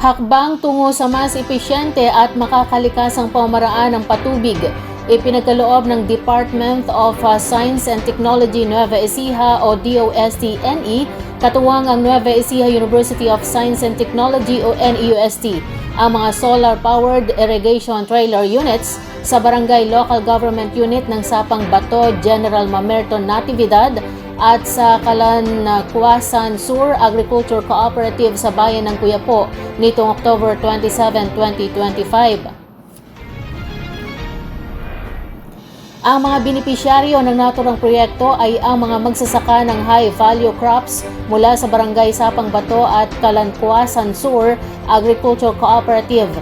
Hakbang tungo sa mas epesyente at makakalikasang pamaraan ng patubig, ipinagkaloob ng Department of uh, Science and Technology Nueva Ecija o DOST-NE, katuwang ang Nueva Ecija University of Science and Technology o NEUST, ang mga solar-powered irrigation trailer units sa Barangay Local Government Unit ng Sapang Bato, General Mamerto Natividad at sa Kalankuasan Sur Agriculture Cooperative sa bayan ng Kuyapo nitong October 27, 2025. Ang mga benepisyaryo ng naturang proyekto ay ang mga magsasaka ng high-value crops mula sa Barangay Sapang Bato at Kalankuasan Sur Agriculture Cooperative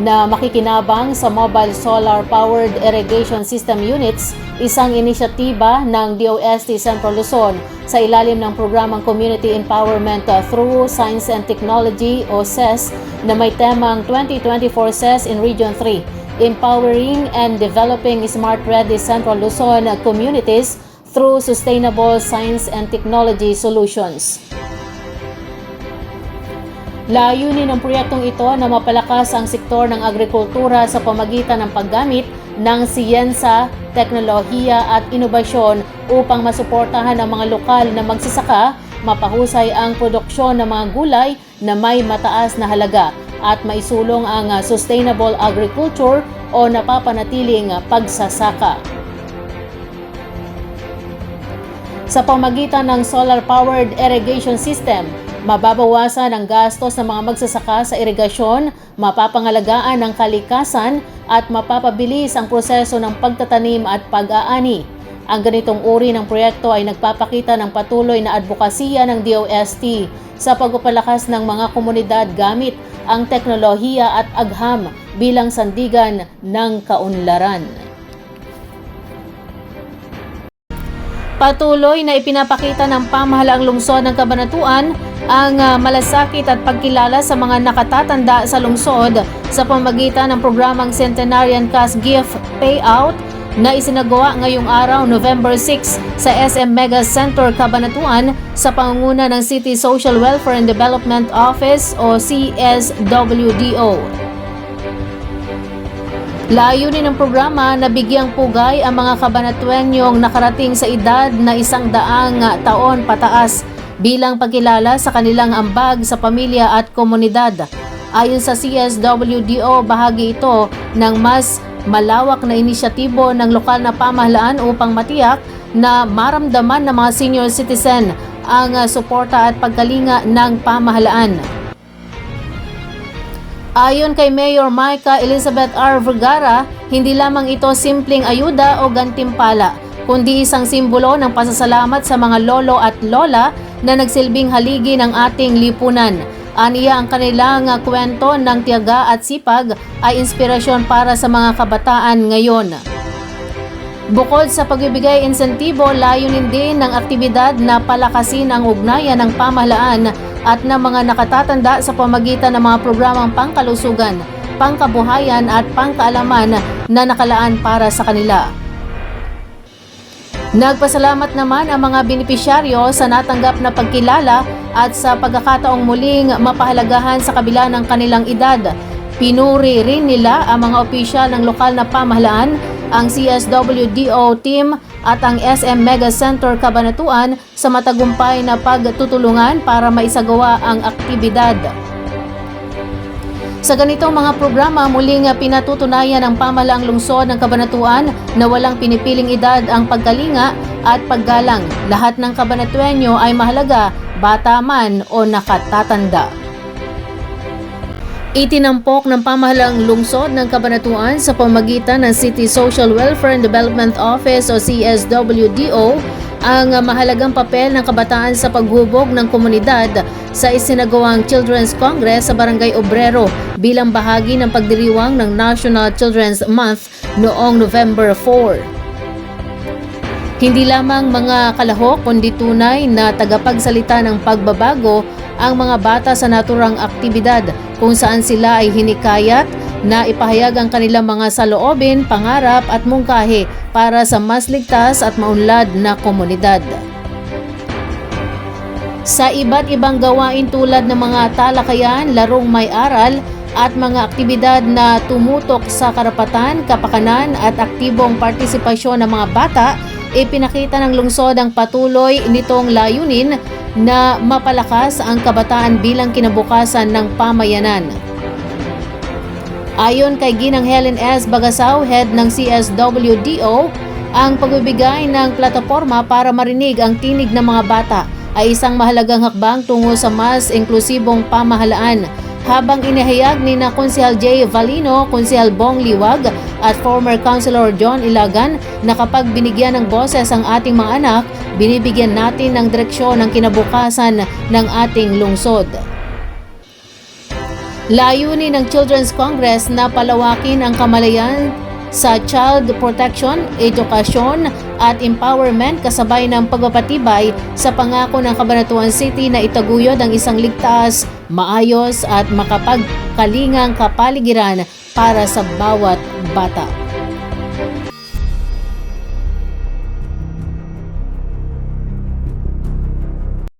na makikinabang sa Mobile Solar Powered Irrigation System Units, isang inisyatiba ng DOST Central Luzon sa ilalim ng programang Community Empowerment through Science and Technology o CES na may temang 2024 CES in Region 3, Empowering and Developing Smart Ready Central Luzon Communities through Sustainable Science and Technology Solutions. Layunin ng proyektong ito na mapalakas ang sektor ng agrikultura sa pamagitan ng paggamit ng siyensa, teknolohiya at inobasyon upang masuportahan ang mga lokal na magsasaka, mapahusay ang produksyon ng mga gulay na may mataas na halaga at maisulong ang sustainable agriculture o napapanatiling pagsasaka. Sa pamagitan ng solar-powered irrigation system, mababawasan ang gastos ng mga magsasaka sa irigasyon, mapapangalagaan ng kalikasan at mapapabilis ang proseso ng pagtatanim at pag-aani. Ang ganitong uri ng proyekto ay nagpapakita ng patuloy na advokasya ng DOST sa pagpapalakas ng mga komunidad gamit ang teknolohiya at agham bilang sandigan ng kaunlaran. Patuloy na ipinapakita ng pamahalaang lungsod ng Kabanatuan ang uh, malasakit at pagkilala sa mga nakatatanda sa lungsod sa pamagitan ng programang Centenarian Cash Gift Payout na isinagawa ngayong araw November 6 sa SM Mega Center Cabanatuan sa pangunguna ng City Social Welfare and Development Office o CSWDO. Layunin ng programa na bigyang pugay ang mga kabanatuenyong nakarating sa edad na isang daang taon pataas bilang pagkilala sa kanilang ambag sa pamilya at komunidad. Ayon sa CSWDO, bahagi ito ng mas malawak na inisyatibo ng lokal na pamahalaan upang matiyak na maramdaman ng mga senior citizen ang suporta at pagkalinga ng pamahalaan. Ayon kay Mayor Micah Elizabeth R. Vergara, hindi lamang ito simpleng ayuda o gantimpala, kundi isang simbolo ng pasasalamat sa mga lolo at lola na nagsilbing haligi ng ating lipunan. Aniya ang kanilang kwento ng tiyaga at sipag ay inspirasyon para sa mga kabataan ngayon. Bukod sa pagbibigay insentibo, layunin din ng aktibidad na palakasin ang ugnayan ng pamahalaan at ng mga nakatatanda sa pamagitan ng mga programang pangkalusugan, pangkabuhayan at pangkaalaman na nakalaan para sa kanila. Nagpasalamat naman ang mga benepisyaryo sa natanggap na pagkilala at sa pagkakataong muling mapahalagahan sa kabila ng kanilang edad. Pinuri rin nila ang mga opisyal ng lokal na pamahalaan, ang CSWDO team at ang SM Mega Center Cabanatuan sa matagumpay na pagtutulungan para maisagawa ang aktibidad. Sa ganitong mga programa, muling pinatutunayan ng pamalaang lungsod ng Kabanatuan na walang pinipiling edad ang pagkalinga at paggalang. Lahat ng kabanatuenyo ay mahalaga, bata man o nakatatanda. Itinampok ng pamahalaang lungsod ng Kabanatuan sa pamagitan ng City Social Welfare and Development Office o CSWDO ang mahalagang papel ng kabataan sa paghubog ng komunidad sa isinagawang Children's Congress sa Barangay Obrero bilang bahagi ng pagdiriwang ng National Children's Month noong November 4. Hindi lamang mga kalahok kundi tunay na tagapagsalita ng pagbabago ang mga bata sa naturang aktibidad kung saan sila ay hinikayat na ipahayag ang kanilang mga saloobin, pangarap at mungkahi para sa mas ligtas at maunlad na komunidad. sa iba't ibang gawain tulad ng mga talakayan, larong may aral at mga aktibidad na tumutok sa karapatan, kapakanan at aktibong partisipasyon ng mga bata, ipinakita ng lungsod ang patuloy nitong layunin na mapalakas ang kabataan bilang kinabukasan ng pamayanan. Ayon kay Ginang Helen S. Bagasaw, head ng CSWDO, ang pagbibigay ng plataforma para marinig ang tinig ng mga bata ay isang mahalagang hakbang tungo sa mas inklusibong pamahalaan. Habang inihayag ni na Konsehal J. Valino, Konsehal Bong Liwag at former Councilor John Ilagan na kapag binigyan ng boses ang ating mga anak, binibigyan natin ng direksyon ng kinabukasan ng ating lungsod. Layunin ng Children's Congress na palawakin ang kamalayan sa child protection, edukasyon at empowerment kasabay ng pagpapatibay sa pangako ng Cabanatuan City na itaguyod ang isang ligtas, maayos at makapagkalingang kapaligiran para sa bawat bata.